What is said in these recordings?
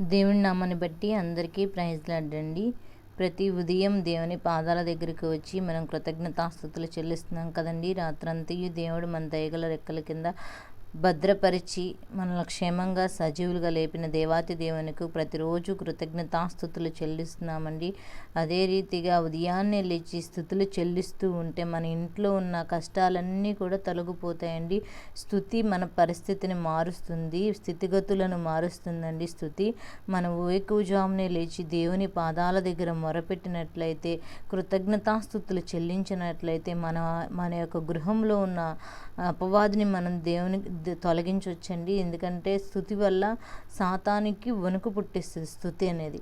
దేవుని నామాన్ని బట్టి అందరికీ ప్రైజ్లాడండి ప్రతి ఉదయం దేవుని పాదాల దగ్గరికి వచ్చి మనం కృతజ్ఞతాస్థుతులు చెల్లిస్తున్నాం కదండి. రాత్రంతయు దేవుడు మన దయగల రెక్కల కింద భద్రపరిచి మనల్ని క్షేమంగా సజీవులుగా లేపిన దేవాతి దేవునికి ప్రతిరోజు కృతజ్ఞతాస్థుతులు చెల్లిస్తున్నామండి. అదే రీతిగా ఉదయాన్నే లేచి స్థుతులు చెల్లిస్తూ ఉంటే మన ఇంట్లో ఉన్న కష్టాలన్నీ కూడా తొలగిపోతాయండి. స్థుతి మన పరిస్థితిని మారుస్తుంది స్థితిగతులను మారుస్తుందండి స్థుతి. మన వేకువజామునే లేచి దేవుని పాదాల దగ్గర మొరపెట్టినట్లయితే కృతజ్ఞతాస్థుతులు చెల్లించినట్లయితే మన మన యొక్క గృహంలో ఉన్న అపవాదిని మనం దేవుని తొలగించవచ్చండి ఎందుకంటే స్థుతి వల్ల సాతానికి వణుకు పుట్టిస్తుంది స్థుతి అనేది.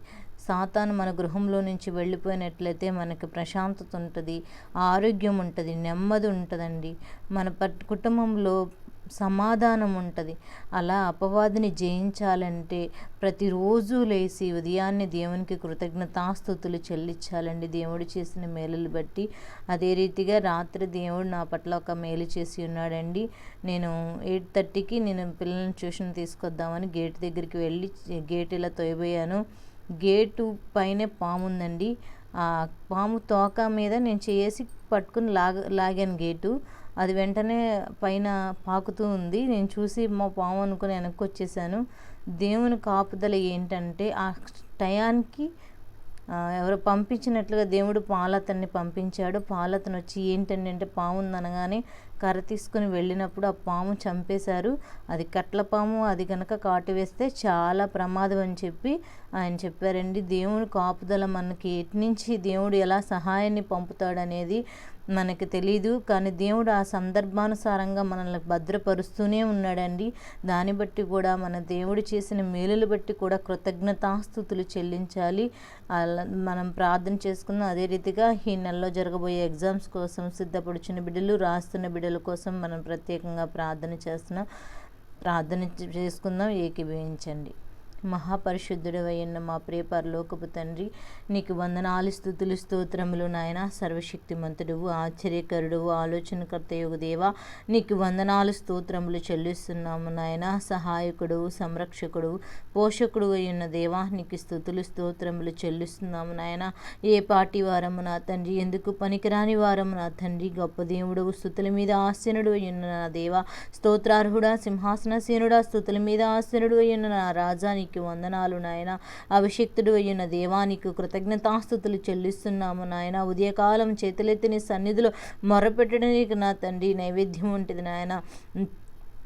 సాతాను మన గృహంలో నుంచి వెళ్ళిపోయినట్లయితే మనకి ప్రశాంతత ఉంటుంది ఆరోగ్యం ఉంటుంది నెమ్మది ఉంటుందండి. మన పట్ కుటుంబంలో సమాధానం ఉంటుంది. అలా అపవాదిని జయించాలంటే ప్రతిరోజు లేచి ఉదయాన్నే దేవునికి కృతజ్ఞతాస్థుతులు చెల్లించాలండి. దేవుడు చేసిన మేలులు బట్టి అదే రీతిగా రాత్రి దేవుడు నా పట్ల ఒక మేలు చేసి ఉన్నాడండి. నేను ఎయిట్ థర్టీకి నేను పిల్లల్ని ట్యూషన్ తీసుకొద్దామని గేట్ దగ్గరికి వెళ్ళి గేట్ ఇలా తోయబోయాను. గేటు పైనే పాము ఉందండి. ఆ పాము తోక మీద నేను చేసి పట్టుకుని లాగ లాగాను గేటు. అది వెంటనే పైన పాకుతూ ఉంది. నేను చూసి మా పాము అనుకుని వెనక్కి వచ్చేసాను. దేవుని కాపుదల ఏంటంటే ఆ టయానికి ఎవరు పంపించినట్లుగా దేవుడు పాలతన్ని పంపించాడు. పాలతను వచ్చి ఏంటంటే పాము ఉందనగానే కర్ర తీసుకుని వెళ్ళినప్పుడు ఆ పాము చంపేశారు. అది కట్ల పాము అది కనుక కాటు వేస్తే చాలా ప్రమాదం అని చెప్పి ఆయన చెప్పారండి. దేవుని కాపుదల మనకి ఎటు నుంచి దేవుడు ఎలా సహాయాన్ని పంపుతాడనేది మనకి తెలీదు. కానీ దేవుడు ఆ సందర్భానుసారంగా మనల్ని భద్రపరుస్తూనే ఉన్నాడండి. దాన్ని బట్టి కూడా మన దేవుడు చేసిన మేలులు బట్టి కూడా కృతజ్ఞతాస్థుతులు చెల్లించాలి. అలా మనం ప్రార్థన చేసుకుందాం అదే రీతిగా ఈ నెలలో జరగబోయే ఎగ్జామ్స్ కోసం సిద్ధపడుచున్న బిడ్డలు రాస్తున్న బిడ్డలు కోసం మనం ప్రత్యేకంగా ప్రార్థన చేస్తున్నాం ప్రార్థన చేసుకుందాం ఏకీభవించండి. మహాపరిశుద్ధుడు అయిన మా ప్రియ పరలోకపు తండ్రి నీకు వందనాలు స్థుతులు స్తోత్రములు నాయన. సర్వశక్తిమంతుడు ఆశ్చర్యకరుడు ఆలోచనకర్త యోగు దేవా. నీకు వందనాలు స్తోత్రములు చెల్లిస్తున్నాము నాయన. సహాయకుడు సంరక్షకుడు పోషకుడు అయిన దేవా నీకు స్థుతులు స్తోత్రములు చెల్లిస్తున్నాము నాయన. ఏ పాటి వారము నా తండ్రి ఎందుకు పనికిరాని వారము నా తండ్రి గొప్ప దేవుడు స్థుతుల మీద ఆసీనుడు అయ్యున్న నా దేవా. స్తోత్రార్హుడా సింహాసనసీనుడా స్థుతుల మీద ఆసీనుడు అయ్యున్న నా రాజా నీకు వందనాలు నాయన. అభిషిక్తుడు అయిన దేవానికి కృతజ్ఞతాస్థుతులు చెల్లిస్తున్నాము నాయన. ఉదయకాలం చేతులెత్తిని సన్నిధిలో మొరపెట్టడానికి నా తండ్రి నైవేద్యం ఉంటుంది నాయన.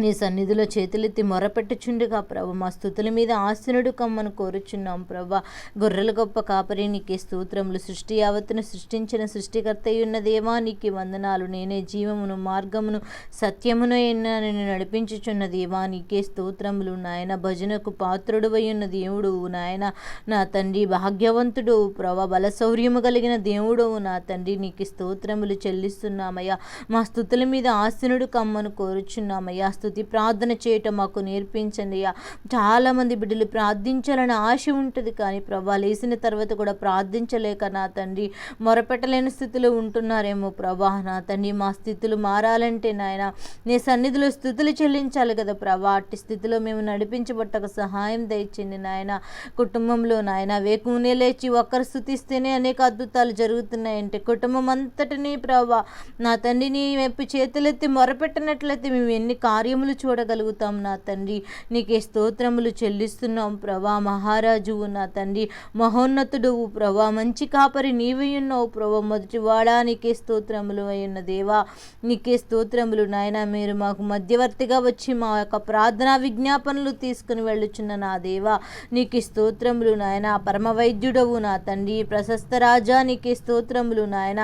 నీ సన్నిధిలో చేతులెత్తి మొరపెట్టుచుండుగా ప్రభ. మా స్థుతుల మీద ఆసనుడు కమ్మను కోరుచున్నాం ప్రభా. గొర్రెల గొప్ప కాపరి నీకే స్తోత్రములు. సృష్టి యావత్తును సృష్టించిన సృష్టికర్త ఉన్న దేవా నీకు వందనాలు. నేనే జీవమును మార్గమును సత్యమును అయిన నేను నడిపించుచున్న దేవా నీకే స్తోత్రములు. నాయన భజనకు పాత్రుడు ఉన్న దేవుడు నాయన నా తండ్రి భాగ్యవంతుడు ప్రభ. బల శౌర్యము కలిగిన దేవుడు నా తండ్రి నీకు స్తోత్రములు చెల్లిస్తున్నామయ్యా. మా స్థుతుల మీద ఆసనుడు కమ్మను కోరుచున్నామయ్యా. స్థుతి ప్రార్థన చేయటం మాకు నేర్పించండి అయ్యా. చాలామంది బిడ్డలు ప్రార్థించాలని ఆశ ఉంటుంది కానీ ప్రభా లేచిన తర్వాత కూడా ప్రార్థించలేక నా తండ్రి మొరపెట్టలేని స్థితిలో ఉంటున్నారేమో ప్రభా. నా తండ్రి మా స్థితులు మారాలంటే నాయన నీ సన్నిధిలో స్థుతులు చెల్లించాలి కదా ప్రభా. అట్టి స్థితిలో మేము నడిపించబట్టక సహాయం దయచండి నాయన. కుటుంబంలో నాయన వేకునే లేచి ఒక్కరు స్థుతిస్తేనే అనేక అద్భుతాలు జరుగుతున్నాయంటే కుటుంబం అంతటినీ ప్రభా నా తండ్రిని వైపు చేతులెత్తి మొరపెట్టినట్లయితే మేము ఎన్ని కార్యములు చూడగలుగుతాం నా తండ్రి. నీకే స్తోత్రములు చెల్లిస్తున్నాం ప్రభా మహారాజువు నా తండ్రి. మహోన్నతుడు ప్రభా మంచి కాపరి నీవై ఉన్నావు ప్రభా. మొదటి వాడా నీకే స్తోత్రములు అయ్యున్న దేవా. నీకే స్తోత్రములు నాయన. మీరు మాకు మధ్యవర్తిగా వచ్చి మా యొక్క ప్రార్థనా విజ్ఞాపనలు తీసుకుని వెళ్ళుచున్న నా దేవా నీకు స్తోత్రములు నాయన. పరమ వైద్యుడవు నా తండ్రి. ప్రశస్త రాజా నీకే స్తోత్రములు నాయన.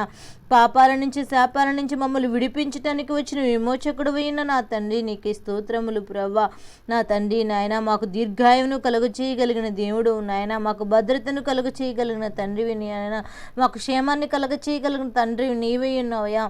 పాపాల నుంచి శాపాల నుంచి మమ్మల్ని విడిపించటానికి వచ్చిన విమోచకుడు అయిన నా తండ్రి. నీకే స్తోత్రములు ప్రభా నా తండ్రి నాయన మాకు దీర్ఘాయువును కలుగు చేయగలిగిన దేవుడు నాయన మాకు భద్రతను కలుగు చేయగలిగిన తండ్రివి నాయన మాకు క్షేమాన్ని కలుగ చేయగలిగిన తండ్రివి నీవే ఉన్నావయ్యా.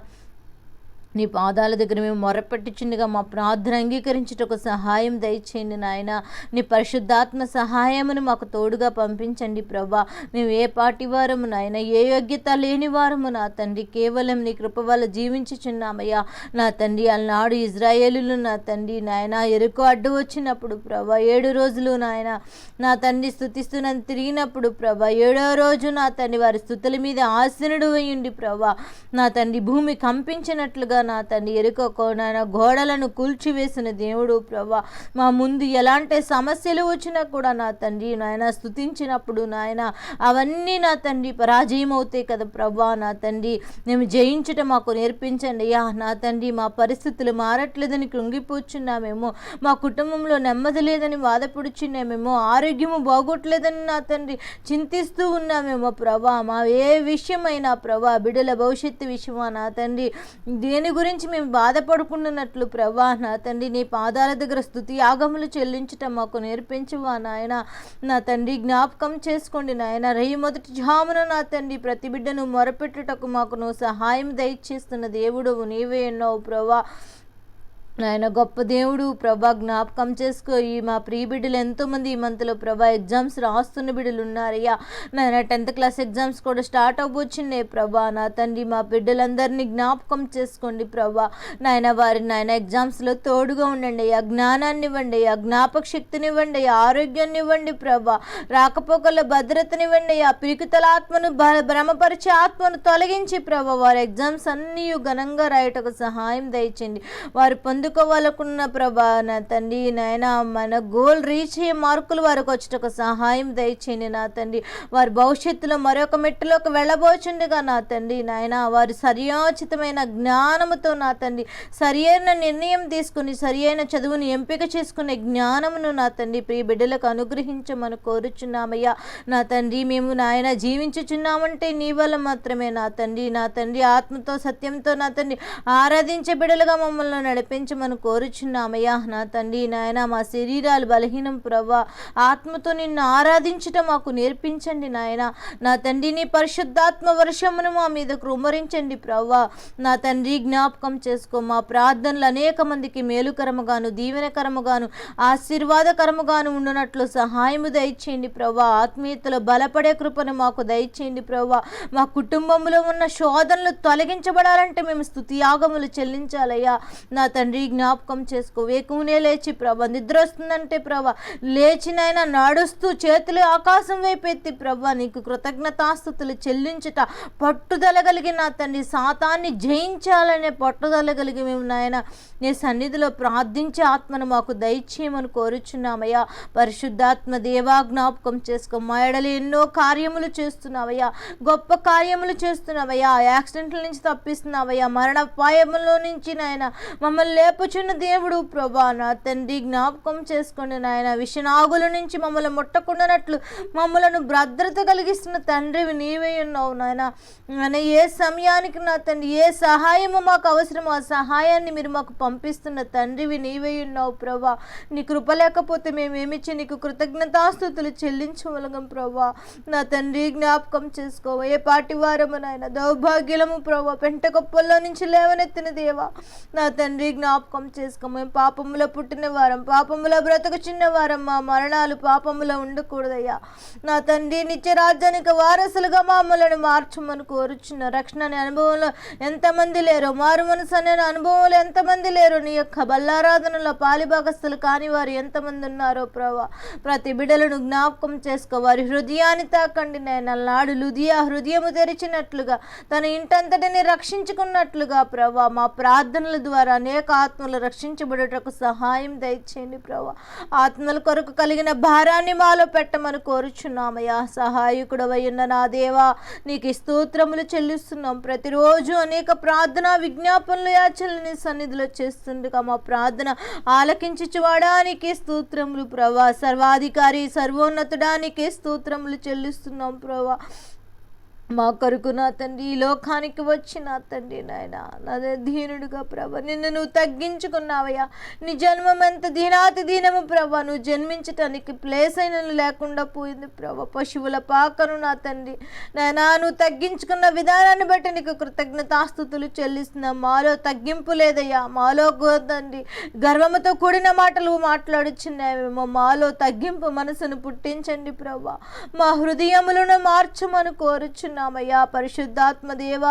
నీ పాదాల దగ్గర మేము మొరపెట్టుచుండగా మా ప్రార్థన అంగీకరించుటకు సహాయం దయచేయండి నాయన. నీ పరిశుద్ధాత్మ సహాయమును మాకు తోడుగా పంపించండి ప్రభా. మేము ఏ పాటి వారము నాయన ఏ యోగ్యత లేని వారము నా తండ్రి. కేవలం నీ కృప వల్ల జీవించుచున్నామయ్యా. నా తండ్రి అలనాడు ఇజ్రాయేలులు నా తండ్రి నాయన ఎరుకు అడ్డు వచ్చినప్పుడు ప్రభా ఏడు రోజులు నాయన నా తండ్రి స్థుతిస్తున్నంత తిరిగినప్పుడు ప్రభా ఏడో రోజు నా తండ్రి వారి స్థుతుల మీద ఆసనుడు అయ్యుండి ప్రభా. నా తండ్రి భూమి కంపించినట్లుగా నా తండ్రి ఎరుకకో నాయన గోడలను కూల్చివేసిన దేవుడు ప్రభా. మా ముందు ఎలాంటి సమస్యలు వచ్చినా కూడా నా తండ్రి నాయన స్థుతించినప్పుడు నాయన అవన్నీ నా తండ్రి పరాజయం అవుతాయి కదా ప్రభా. నా తండ్రి మేము జయించటం మాకు నేర్పించండి అయ్యా. నా తండ్రి మా పరిస్థితులు మారట్లేదని కృంగిపోచున్నామేమో. మా కుటుంబంలో నెమ్మది లేదని బాధపడుచున్నామేమో. ఆరోగ్యము బాగోట్లేదని నా తండ్రి చింతిస్తూ ఉన్నామేమో ప్రభా. మా ఏ విషయమైనా ప్రభా బిడ్డల భవిష్యత్తు విషయమా నా తండ్రి? దేని గురించి మేము బాధపడుకుంటున్నట్లు ప్రభా నా తండ్రి నీ పాదాల దగ్గర స్థుతి యాగములు చెల్లించటం మాకు నేర్పించువా నాయన. నా తండ్రి జ్ఞాపకం చేసుకోండి నాయన. రయ్యి మొదటి జామున నా తండ్రి ప్రతి బిడ్డను మొరపెట్టుటకు మాకు నువ్వు సహాయం దయచేస్తున్న దేవుడవు. నీవే ఎన్నో ప్రభా నాయన గొప్ప దేవుడు ప్రభా జ్ఞాపకం చేసుకో. ఈ మా ప్రియ బిడ్డలు ఎంతోమంది ఈ మంత్లో ప్రభా ఎగ్జామ్స్ రాస్తున్న బిడ్డలు ఉన్నారయ్యా. నాయన టెన్త్ క్లాస్ ఎగ్జామ్స్ కూడా స్టార్ట్ అవ్వచ్చున్నాయి ప్రభా. నా తండ్రి మా బిడ్డలందరినీ జ్ఞాపకం చేసుకోండి ప్రభా. నాయన వారి నాయన ఎగ్జామ్స్లో తోడుగా ఉండండి అయ్యా. జ్ఞానాన్ని ఇవ్వండి అయ్యా. జ్ఞాపక శక్తినివ్వండి అయ్యా. ఆరోగ్యాన్ని ఇవ్వండి ప్రభా. రాకపోకల భద్రతనివ్వండి అయ్యా. పిరికితలాత్మను భ- భ్రమపరిచే ఆత్మను తొలగించి ప్రభా. వారి ఎగ్జామ్స్ అన్నీ ఘనంగా రాయటకు సహాయం దయచండి వారు పొందుకోవాలనుకున్న ప్రభా నా తండ్రి నాయన మన గోల్ రీచ్ అయ్యే మార్కులు వారికి వచ్చేటకు సహాయం దయచేయండి నా తండ్రి. వారి భవిష్యత్తులో మరొక మెట్టులోకి వెళ్ళబోచుండగా నా తండ్రి నాయన వారు సరియోచితమైన జ్ఞానముతో నా తండ్రి సరి అయిన నిర్ణయం తీసుకుని సరి అయిన చదువుని ఎంపిక చేసుకునే జ్ఞానమును నా తండ్రి ప్రియ బిడ్డలకు అనుగ్రహించమని కోరుచున్నామయ్యా. నా తండ్రి మేము నాయన జీవించుచున్నామంటే నీ వల్ల మాత్రమే నా తండ్రి. నా తండ్రి ఆత్మతో సత్యంతో నా తండ్రి ఆరాధించే బిడ్డలుగా మమ్మల్ని నడిపించమని కోరుచున్నామయ్యా నా తండ్రి నాయన మా శరీరాలు బలహీనం ప్రవ్వా. ఆత్మతో నిన్ను ఆరాధించటం మాకు నేర్పించండి నాయన. నా తండ్రిని పరిశుద్ధాత్మ వర్షమును మా మీద కృమరించండి ప్రవ్వా. నా తండ్రి జ్ఞాపకం చేసుకో. మా ప్రార్థనలు అనేక మందికి మేలుకరముగాను దీవెనకరముగాను ఆశీర్వాదకరముగాను ఉండునట్లు సహాయము దయచేయండి ప్రవ్వా. ఆత్మీయతలో బలపడే కృపను మాకు దయచేయండి ప్రభా మా కుటుంబంలో ఉన్న శోధనలు తొలగించబడాలంటే మేము స్థుతియాగములు చెల్లించాలయ్యా. నా తండ్రి జ్ఞాపకం చేసుకో. వేకునే లేచి ప్రభ నిద్ర వస్తుందంటే ప్రభా లేచినైనా నడుస్తూ చేతులు ఆకాశం వైపు ఎత్తి ప్రభా నీకు కృతజ్ఞతాస్థుతులు చెల్లించుట పట్టుదల కలిగి నా తండ్రి సాతాన్ని జయించాలనే పట్టుదల కలిగి మేము నాయన నీ సన్నిధిలో ప్రార్థించే ఆత్మను మాకు దయచేయమని కోరుచున్నామయ్యా. పరిశుద్ధాత్మ దేవా జ్ఞాపకం చేసుకో. మా ఎడలు ఎన్నో కార్యములు చేస్తున్నావయ్యా. గొప్ప కార్యములు చేస్తున్నావయ్యా. యాక్సిడెంట్ల నుంచి తప్పిస్తున్నావయ్యా. మరణపాయములో నుంచి నాయన మమ్మల్ని లేపుచున్న దేవుడు ప్రభా నా తండ్రి జ్ఞాపకం చేసుకోండి నాయన విషనాగుల నుంచి మమ్మల్ని ముట్టకుండానట్లు మమ్మలను భద్రత కలిగిస్తున్న తండ్రివి నీవే ఉన్నావు నాయన. నాయన ఏ సమయానికి నా తండ్రి ఏ సహాయము మాకు అవసరమో ఆ సహాయాన్ని మీరు మాకు పంపిస్తున్న తండ్రివి నీవే ఉన్నావు ప్రభా. నీ కృప లేకపోతే మేమేమిచ్చి నీకు కృతజ్ఞతాస్థుతులు చెల్లించవలగం ప్రభా. నా తండ్రి జ్ఞాపకం చేసుకో. ఏ పాటి వారము నాయన దౌర్భాగ్యలము ప్రభా పెంట గొప్పల్లో నుంచి లేవనెత్తిన దేవా. నా తండ్రి జ్ఞాపకం చేసుకో మేము పాపములో పుట్టిన వారం పాపములో బ్రతుకు చిన్న వారం మా మరణాలు పాపములో ఉండకూడదయ్యా. నా తండ్రి నిత్య రాజ్యానికి వారసులుగా మామూలను మార్చమని కోరుచున్న రక్షణ అనే అనుభవంలో ఎంతమంది లేరు మారు మనసు అనే అనుభవంలో ఎంతమంది లేరు నీ యొక్క బల్లారాధనలో పాలిభాగస్తులు కాని వారు ఎంతమంది ఉన్నారో ప్రభా. ప్రతి బిడలను జ్ఞాపకం చేసుకో. వారి హృదయాన్ని తాకండి నేను నాడు లుదియా హృదయము తెరిచినట్లుగా తన ఇంటంతటిని రక్షించుకున్నట్లుగా ప్రభా. మా ప్రార్థనల ద్వారా అనేక ఆత్మలు రక్షించబడుటకు సహాయం దయచేయండి ప్రభా. ఆత్మల కొరకు కలిగిన భారాన్ని మాలో పెట్టమని కోరుచున్నామయ్యా. సహాయకుడు ఉన్న నా దేవా నీకు స్తోత్రములు చెల్లిస్తున్నాం. ప్రతిరోజు అనేక ప్రార్థన విజ్ఞాపనలు యాచలు సన్నిధిలో చేస్తుండగా మా ప్రార్థన ఆలకించువాడానికి స్తోత్రములు ప్రభా. సర్వాధికారి సర్వోన్నతుడానికి స్తోత్రములు చెల్లిస్తున్నాం ప్రభా. మా కొరకు నా తండ్రి ఈ లోకానికి వచ్చి నా తండ్రి నాయన. నాదే దీనుడుగా ప్రభ నిన్ను నువ్వు తగ్గించుకున్నావయ్యా. నీ జన్మం ఎంత దీనాతి దీనము ప్రభ. నువ్వు జన్మించటానికి ప్లేస్ అయిన లేకుండా పోయింది ప్రభ. పశువుల పాకను నా తండ్రి నాయనా నువ్వు తగ్గించుకున్న విధానాన్ని బట్టి నీకు కృతజ్ఞతాస్థుతులు చెల్లిస్తున్నా. మాలో తగ్గింపు లేదయ్యా. మాలో తండ్రి గర్వముతో కూడిన మాటలు మాట్లాడుచున్నావేమో. మాలో తగ్గింపు మనసును పుట్టించండి ప్రభ. మా హృదయములను మార్చమని కోరుచున్నా. పరిశుద్ధాత్మ పరిశుద్ధాత్మదేవ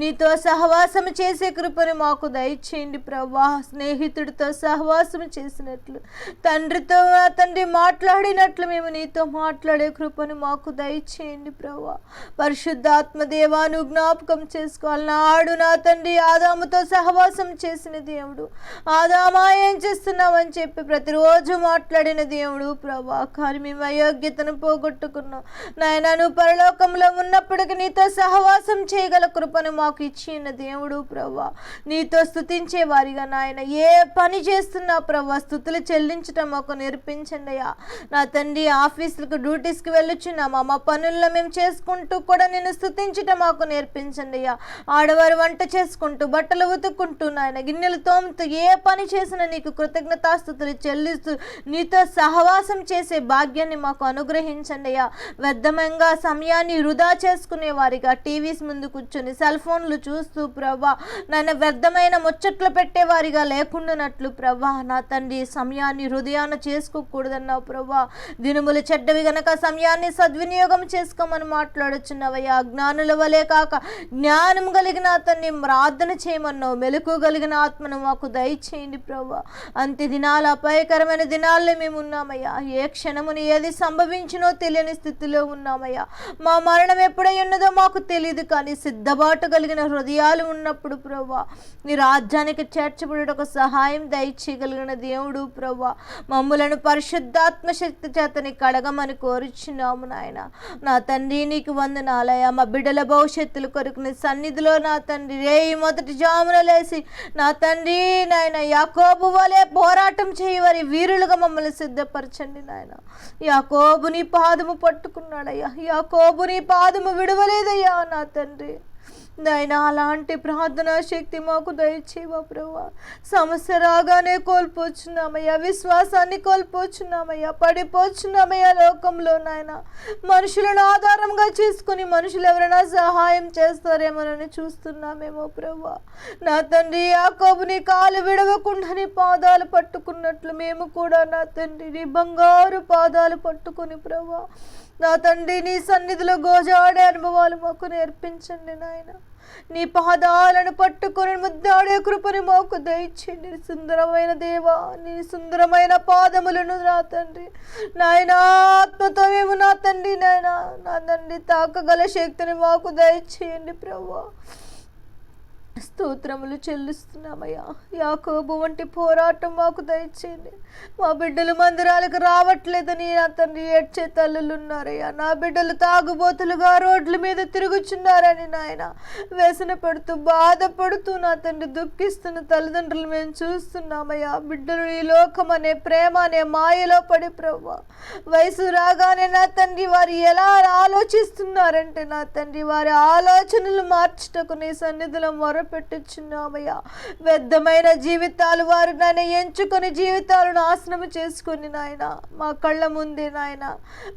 నీతో సహవాసం చేసే కృపను మాకు దయచేయండి ప్రభా స్నేహితుడితో సహవాసం చేసినట్లు తండ్రితో తండ్రి మాట్లాడినట్లు మేము నీతో మాట్లాడే కృపను మాకు దయచేయండి ప్రభా పరిశుద్ధాత్మదేవా నువ్వు జ్ఞాపకం చేసుకోవాలి నాడు నా తండ్రి ఆదాముతో సహవాసం చేసిన దేవుడు. ఆదామా ఏం చేస్తున్నావని చెప్పి ప్రతిరోజు మాట్లాడిన దేవుడు ప్రభా కానీ మేము అయోగ్యతను పోగొట్టుకున్నాం. నాయన నువ్వు పరలోకంలో ఉన్నప్పటికీ నీతో సహవాసం చేయగల కృపను మాకు ఇచ్చిన దేవుడు ప్రభా నీతో స్థుతించే వారిగా నాయన ఏ పని చేస్తున్నా ప్రభా స్థుతులు చెల్లించటం మాకు నేర్పించండి అయ్యా. నా తండ్రి ఆఫీసులకు డ్యూటీస్కి వెళ్ళొచ్చున్నామా మా పనుల్లో మేము చేసుకుంటూ కూడా నేను స్థుతించటం మాకు నేర్పించండి అయ్యా. ఆడవారు వంట చేసుకుంటూ బట్టలు ఉతుక్కుంటూ నాయన గిన్నెలు తోముతూ ఏ పని చేసినా నీకు కృతజ్ఞతాస్థుతులు చెల్లిస్తూ నీతో సహవాసం చేసే భాగ్యాన్ని మాకు అనుగ్రహించండి అయ్యా. వ్యర్థమంగా సమయాన్ని వృధా చేసుకునే వారిగా టీవీస్ ముందు కూర్చొని సెల్ ఫోన్లు చూస్తూ ప్రభా నన్ను వ్యర్థమైన ముచ్చట్లు పెట్టేవారిగా లేకుండానట్లు ప్రభా నా తండ్రి సమయాన్ని హృదయాన చేసుకోకూడదన్నావు ప్రభా. దినుములు చెడ్డవి గనక సమయాన్ని సద్వినియోగం చేసుకోమని మాట్లాడుచున్నావయ్యా. జ్ఞానుల వలె కాక జ్ఞానం కలిగిన అతన్ని ప్రార్థన చేయమన్నావు. మెలకు కలిగిన ఆత్మను మాకు దయచేయండి ప్రభా. అంత్య దినాలు అపాయకరమైన దినాల్లో మేము ఉన్నామయ్యా. ఏ క్షణముని ఏది సంభవించినో తెలియని స్థితిలో ఉన్నామయ్యా. మా మరణం ఎప్పుడై ఉన్నదో మాకు తెలియదు కానీ సిద్ధబాటు కలిగిన హృదయాలు ఉన్నప్పుడు ప్రభా నీ రాజ్యానికి చేర్చబడుటకు సహాయం దయచేయగలిగిన దేవుడు ప్రభా మమ్ములను పరిశుద్ధాత్మ శక్తి చేతని కడగమని కోరుచున్నాము నాయన. నా తండ్రి నీకు వందనాలయ మా బిడ్డల భవిష్యత్తుల కొరకు నీ సన్నిధిలో నా తండ్రి రే మొదటి జామున లేసి నా తండ్రి నాయన యాకోబు వలె పోరాటం చేయవారి వీరులుగా మమ్మల్ని సిద్ధపరచండి నాయన. యాకోబుని పాదము పట్టుకున్నాడయ్యా. యాకోబుని పాదము పాదము విడవలేదయ్యా నా తండ్రి. నాయనా అలాంటి ప్రార్థనా శక్తి మాకు దయచేవా ప్రభా సమస్య రాగానే కోల్పోచున్నామయ్యా విశ్వాసాన్ని కోల్పోచున్నామయ్యా పడిపోచున్నామయ్యా లోకంలో నాయన. మనుషులను ఆధారంగా చేసుకుని మనుషులు ఎవరైనా సహాయం చేస్తారేమోనని చూస్తున్నామేమో ప్రభా నా తండ్రి యాకోబు నీ కాలు విడవకుండా నీ పాదాలు పట్టుకున్నట్లు మేము కూడా నా తండ్రి నీ బంగారు పాదాలు పట్టుకుని ప్రభా నా తండ్రి నీ సన్నిధిలో గోజాడే అనుభవాలు మాకు నేర్పించండి నాయన. నీ పాదాలను పట్టుకొని ముద్దాడే కృపని మాకు దయచేయండి. సుందరమైన దేవా నీ సుందరమైన పాదములను నా తండ్రి. నాయన ఆత్మతో మేము నా తండ్రి నాయన. నా తండ్రి తాకగల శక్తిని మాకు దయచేయండి ప్రభా. స్తోత్రములు చెల్లిస్తున్నామయ్యా. యాకోబు వంటి పోరాటం మాకు దయచేయండి. మా బిడ్డలు మందిరాలకు రావట్లేదని నా తండ్రి ఏడ్చే తల్లులు ఉన్నారయ్యా. నా బిడ్డలు తాగుబోతులుగా రోడ్ల మీద తిరుగుచున్నారని నాయన. వ్యసన పెడుతూ బాధపడుతూ నా తండ్రి దుఃఖిస్తున్న తల్లిదండ్రులు మేము చూస్తున్నామయ్యా. బిడ్డలు ఈ లోకం అనే ప్రేమ అనే మాయలో పడి ప్రభా వయసు రాగానే నా తండ్రి వారు ఎలా ఆలోచిస్తున్నారంటే నా తండ్రి వారి ఆలోచనలు మార్చుటకు నీ సన్నిధిలో మొరపెట్టుచున్నామయ్యా వ్యర్థమైన జీవితాలు వారు నాయన ఎంచుకొని జీవితాలు నాశనం చేసుకుని నాయన. మా కళ్ళ ముందే నాయన.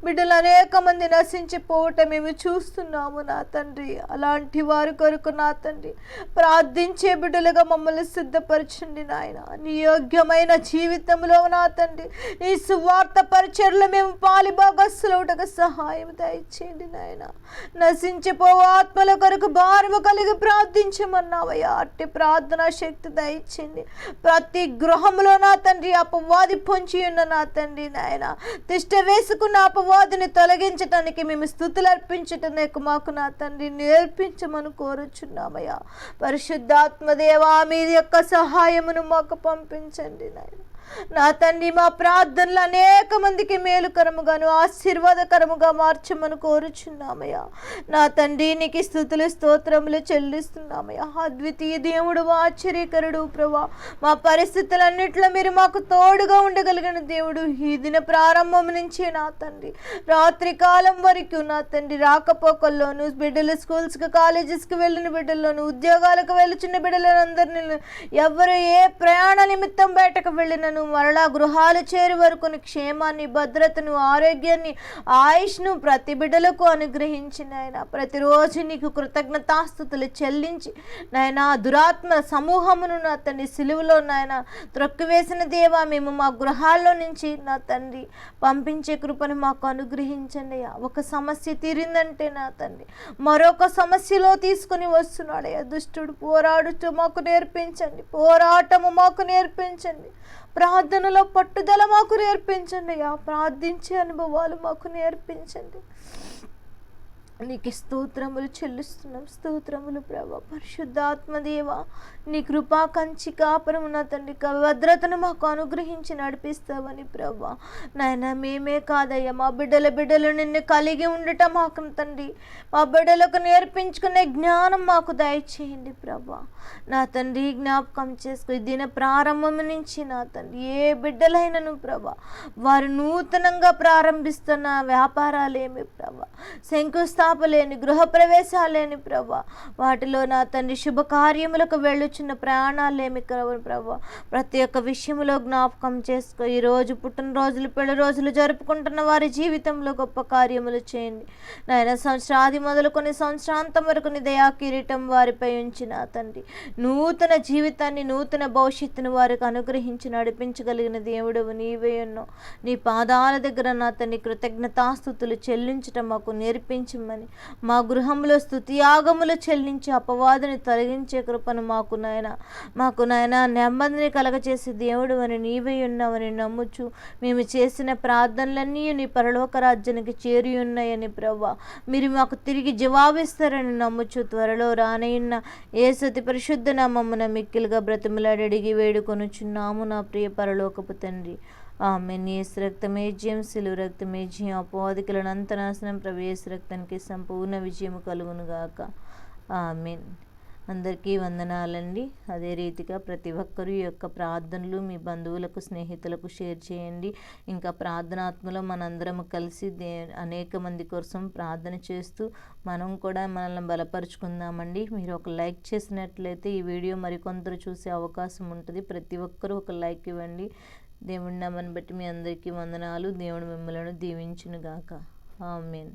బిడ్డలు అనేక మంది నశించిపోవటం మేము చూస్తున్నాము నా తండ్రి. అలాంటి వారి కొరకు నా తండ్రి. ప్రార్థించే బిడ్డలుగా మమ్మల్ని సిద్ధపరచండి నాయన. నీ యోగ్యమైన జీవితంలో నా తండ్రి. నీ సువార్త పరిచర్లు మేము పాలి భాగస్సులవుటకు సహాయం దయచేయండి నాయన. నశించిపో ఆత్మల కొరకు భారము కలిగి ప్రార్థించమన్నా ఉన్నావయ్యా అట్టి ప్రార్థన శక్తి దయచేయండి. ప్రతి గృహంలో నా తండ్రి అపవాది పొంచి ఉన్న నా తండ్రి నాయన తిష్ట వేసుకున్న అపవాదిని తొలగించటానికి మేము స్థుతులు అర్పించటానికి మాకు నా తండ్రి నేర్పించమని కోరుచున్నామయ్యా. పరిశుద్ధాత్మదేవా మీ యొక్క సహాయమును మాకు పంపించండి నాయన. నా తండ్రి మా ప్రార్థనలు అనేక మందికి మేలుకరముగాను ఆశీర్వాదకరముగా మార్చమని కోరుచున్నామయ్యా. నా తండ్రి నీకు స్థుతులు స్తోత్రములు చెల్లిస్తున్నామయ్యా. అద్వితీయ దేవుడు ఆశ్చర్యకరుడు ప్రభా. మా పరిస్థితులన్నిట్లో మీరు మాకు తోడుగా ఉండగలిగిన దేవుడు ఈ దిన ప్రారంభం నుంచి నా తండ్రి. రాత్రి కాలం వరకు నా తండ్రి రాకపోకల్లోను బిడ్డలు స్కూల్స్కి కాలేజెస్కి వెళ్ళిన బిడ్డల్లోను ఉద్యోగాలకు వెళ్ళుచున్న బిడ్డలందరినీ ఎవరు ఏ ప్రయాణ నిమిత్తం బయటకు వెళ్ళినను మరలా గృహాలు చేరు వరకు క్షేమాన్ని భద్రతను ఆరోగ్యాన్ని ఆయుష్ను ప్రతి బిడ్డలకు అనుగ్రహించిన ఆయన ప్రతిరోజు నీకు కృతజ్ఞతాస్థుతులు చెల్లించి నాయన దురాత్మ సమూహమును నా తండ్రి సిలువలో నాయన త్రొక్కివేసిన దేవా మేము మా గృహాల్లో నుంచి నా తండ్రి పంపించే కృపను మాకు అనుగ్రహించండి అయ్యా. ఒక సమస్య తీరిందంటే నా తండ్రి మరొక సమస్యలో తీసుకుని వస్తున్నాడయ్యా దుష్టుడు పోరాడుతూ మాకు నేర్పించండి. పోరాటము మాకు నేర్పించండి. ప్రార్థనలో పట్టుదల మాకు నేర్పించండి. అయ్యా ప్రార్థించే అనుభవాలు మాకు నేర్పించండి. నీకు స్తోత్రములు చెల్లిస్తున్నాం. స్తోత్రములు ప్రభా. పరిశుద్ధాత్మదేవ నీ కృపా కంచి కాపురము నా తండ్రి. భద్రతను మాకు అనుగ్రహించి నడిపిస్తావని ప్రభా. నాయన మేమే కాదయ్యా. మా బిడ్డల బిడ్డలు నిన్ను కలిగి ఉండటం మాకు తండ్రి. మా బిడ్డలకు నేర్పించుకునే జ్ఞానం మాకు దయచేయండి ప్రభా. నా తండ్రి జ్ఞాపకం చేసుకుని దిన ప్రారంభం నుంచి నా తండ్రి ఏ బిడ్డలైనను ప్రభా వారు నూతనంగా ప్రారంభిస్తున్న వ్యాపారాలేమి ప్రభా శంకుస్థాపలేని గృహప్రవేశాలేని ప్రభా. వాటిలో నా తండ్రి శుభకార్యములకు వెళ్ళుచున్న ప్రయాణాలేమి కలవని ప్రభా. ప్రతి ఒక్క విషయంలో జ్ఞాపకం చేసుకో. ఈ రోజు పుట్టినరోజులు పెళ్ళి రోజులు జరుపుకుంటున్న వారి జీవితంలో గొప్ప కార్యములు చేయండి. నాయన సంవత్సరాది మొదలుకొని సంవత్సరాంతం వరకు నీ దయా కిరీటం వారిపై ఉంచిన తండ్రి. నూతన జీవితాన్ని నూతన భవిష్యత్తును వారికి అనుగ్రహించి నడిపించగలిగిన దేవుడు నీవే ఉన్నావు. నీ పాదాల దగ్గర నా తండ్రి కృతజ్ఞతాస్థుతులు చెల్లించటం మాకు నేర్పించమని. మా గృహంలో స్థుతియాగములు చెల్లించి అపవాదిని తొలగించే కృపను మాకు నాయన. మాకు నాయన నెమ్మదిని కలగచేసి దేవుడు అని నీవే ఉన్నావని నమ్ముచు మేము చేసిన ప్రార్థనలన్నీ నీ పరలోక రాజ్యానికి చేరి ఉన్నాయని ప్రభా మీరు మాకు తిరిగి జవాబిస్తారని నమ్ముచు త్వరలో రానయ్యున్న ఏ సతి పరిశుద్ధ నామమున మిక్కిలుగా బ్రతిమలాడి అడిగి వేడుకొనుచున్నాము నా ప్రియ పరలోకపు తండ్రి. ఆమె రక్తమే జయం సిలువ రక్తమే జయం అపోధికులను అంతనాశనం ప్రవేశ రక్తానికి సంపూర్ణ విజయం కలుగునుగాక ఆమెన్. అందరికీ వందనాలండి. అదే రీతిగా ప్రతి ఒక్కరూ ఈ యొక్క ప్రార్థనలు మీ బంధువులకు స్నేహితులకు షేర్ చేయండి. ఇంకా ప్రార్థనాత్మలో మనందరం కలిసి దే అనేక మంది కోసం ప్రార్థన చేస్తూ మనం కూడా మనల్ని బలపరుచుకుందామండి. మీరు ఒక లైక్ చేసినట్లయితే ఈ వీడియో మరికొందరు చూసే అవకాశం ఉంటుంది. ప్రతి ఒక్కరూ ఒక లైక్ ఇవ్వండి. దేవుని నామాన్ని బట్టి మీ అందరికీ వందనాలు. దేవుడు మిమ్మలను దీవించునుగాక. ఆమెన్.